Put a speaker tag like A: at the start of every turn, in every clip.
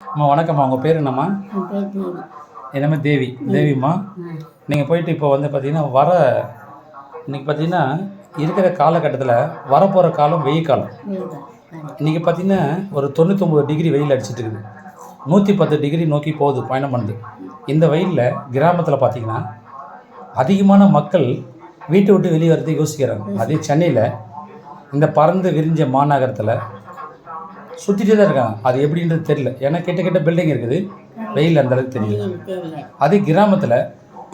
A: அம்மா வணக்கம்மா. உங்கள் பேர் என்னம்மா? என்னமே தேவி. தேவிம்மா? நீங்கள் போயிட்டு இப்போ வந்து பார்த்தீங்கன்னா வர இன்னைக்கு பார்த்தீங்கன்னா இருக்கிற காலகட்டத்தில் வரப்போகிற காலம் வெயில் காலம். இன்றைக்கி பார்த்தீங்கன்னா ஒரு தொண்ணூத்தொம்பது டிகிரி வெயில் அடிச்சிட்டு இருக்குது. நூற்றி பத்து டிகிரி நோக்கி போகுது பயணம் பண்ணுது இந்த வெயிலில் கிராமத்தில் பார்த்தீங்கன்னா அதிகமான மக்கள் வீட்டை விட்டு வெளியே வரதுக்கு யோசிக்கிறாங்க. அதே சென்னையில் இந்த பறந்து விரிஞ்ச மாநகரத்தில் சுற்றிட்டே தான் இருக்காங்க. அது எப்படின்றது தெரியல. ஏன்னா கிட்ட கிட்ட பில்டிங் இருக்குது. வெயில் அந்த அளவுக்கு தெரியல. அதே கிராமத்தில்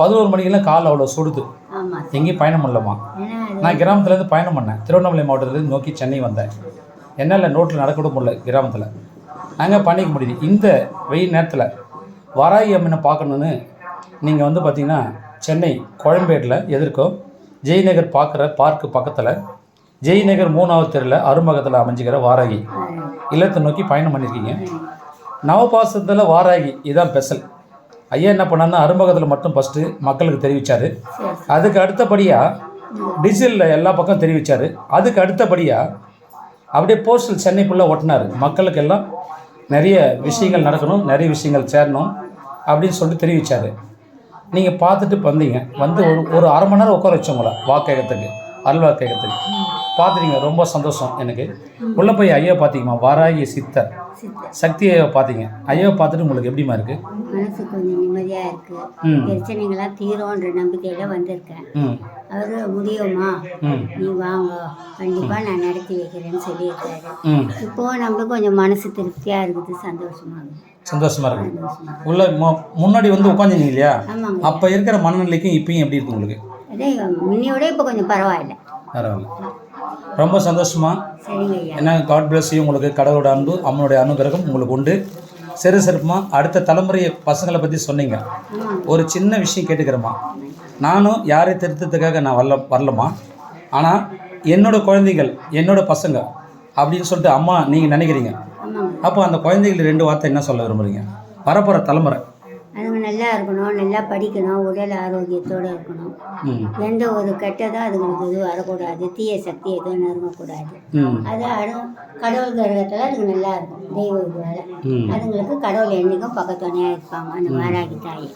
A: பதினோரு மணிக்கெல்லாம் கால் அவ்வளோ சுடுது. எங்கேயும் பயணம் பண்ணலாமா நான் கிராமத்துலேருந்து பயணம் பண்ணேன். திருவண்ணாமலை மாவட்டத்துலேருந்து நோக்கி சென்னை வந்தேன். என்னால் நோட்டில் நடக்க கூட முடியல கிராமத்தில். நாங்கள் பண்ணிக்க முடியுது. இந்த வெயில் நேரத்தில் வராகி அம்மனை பார்க்கணுன்னு நீங்கள் வந்து பார்த்தீங்கன்னா சென்னை கோயம்பேட்டில் எதிர்க்கோ ஜெய்நகர் பார்க்குற பார்க்கு பக்கத்தில் ஜெய்நகர் மூணாவது தெருவில் அரும்பகத்தில் அமைஞ்சிக்கிற வாராகி. இல்லத்தை நோக்கி பயணம் பண்ணியிருக்கீங்க. நவபாசத்தில் வாராகி இதான் ஸ்பெஷல் ஐயா என்ன பண்ணாருன்னா அரும்பகத்தில் மட்டும் ஃபஸ்ட்டு மக்களுக்கு தெரிவித்தார் அதுக்கு அடுத்தபடியாக டிஜிட்டலில் எல்லா பக்கம் தெரிவித்தார் அதுக்கு அடுத்தபடியாக அப்படியே போஸ்டல் சென்னை ஃபுல்லாக ஒட்டினார் மக்களுக்கு எல்லாம் நிறைய விஷயங்கள் நடக்கணும் நிறைய விஷயங்கள் சேரணும் அப்படின்னு சொல்லிட்டு தெரிவித்தார் நீங்கள் பார்த்துட்டு வந்தீங்க. வந்து ஒரு ஒரு அரை மணி நேரம் உட்கார வச்சோங்களா வாக்கேகத்துக்கு அல்வாக்கேகத்துக்கு பார்த்துட்டீங்க ரொம்ப சந்தோஷம் எனக்கு. உள்ளே போய் ஐயா பார்த்தீங்கம்மா வாராகி சித்தர்.
B: சித்த
A: சக்தி ஐயாவை பார்த்தீங்க. ஐயாவை பார்த்துட்டு உங்களுக்கு எப்படிமா இருக்குது
B: மனசு கொஞ்சம் நிம்மதியாக இருக்குது
A: ம்.
B: பிரச்சனைகள்லாம் தீரும்ன்ற நம்பிக்கையில் வந்திருக்கேன் அவர் முடியுமா நீ வாங்க. கண்டிப்பாக நான் நடத்தி வைக்கிறேன்னு சொல்லியிருக்காரு. இப்போ நம்மளுக்கு கொஞ்சம் மனசு திருப்தியாக இருக்குது சந்தோஷமாக இருக்குது.
A: சந்தோஷமா இருக்கு. உள்ள முன்னாடி வந்து உட்காந்துருந்தீங்க இல்லையா? அப்போ இருக்கிற மனநிலைக்கும் இப்பயும் எப்படி இருக்கு உங்களுக்கு?
B: அதே முன்னையோட இப்போ கொஞ்சம் பரவாயில்ல.
A: பரவாயில்ல. ரொம்ப சந்தோஷமா. ஏன்னா காட் பிளஸ் உங்களுக்கு கடவுளோட அன்பு அம்மனுடைய அனுகிரகம் உங்களுக்கு உண்டு. சிறு சிறப்புமா அடுத்த தலைமுறை பசங்களை பற்றி சொன்னீங்க. ஒரு சின்ன விஷயம் கேட்டுக்கிறேம்மா. நானும் யாரை திருத்தத்துக்காக நான் வரல வரலம்மா. ஆனால் என்னோட குழந்தைகள் என்னோட பசங்க அப்படின்னு சொல்லிட்டு அம்மா நீங்கள் நினைக்கிறீங்க. அப்போ அந்த குழந்தைகள் ரெண்டு வார்த்தை என்ன சொல்ல விரும்புறீங்க? வரப்போகிற தலைமுறை.
B: நல்லா இருக்கணும் நல்லா படிக்கணும் உடல் ஆரோக்கியத்தோடு இருக்கணும். எந்த ஒரு கெட்டதும் அதுங்களுக்கு இது வரக்கூடாது. தீய சக்தி எதுவும் நெருங்கக்கூடாது அது அடு கடவுள் கிரகத்தில் அதுக்கு நல்லா இருக்கும் தெய்வ இதுவால். அதுங்களுக்கு கடவுள் என்றைக்கும் பக்கத்துணையாக இருப்பாங்க அந்த மாராகி தாய்.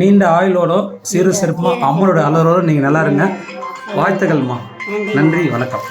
A: நீண்ட ஆயுளோட சிறு சிறப்புமா அம்மனோட அலரோட நீங்கள் நல்லா இருங்க. வாழ்த்துக்கள்மா. நன்றி வணக்கம்.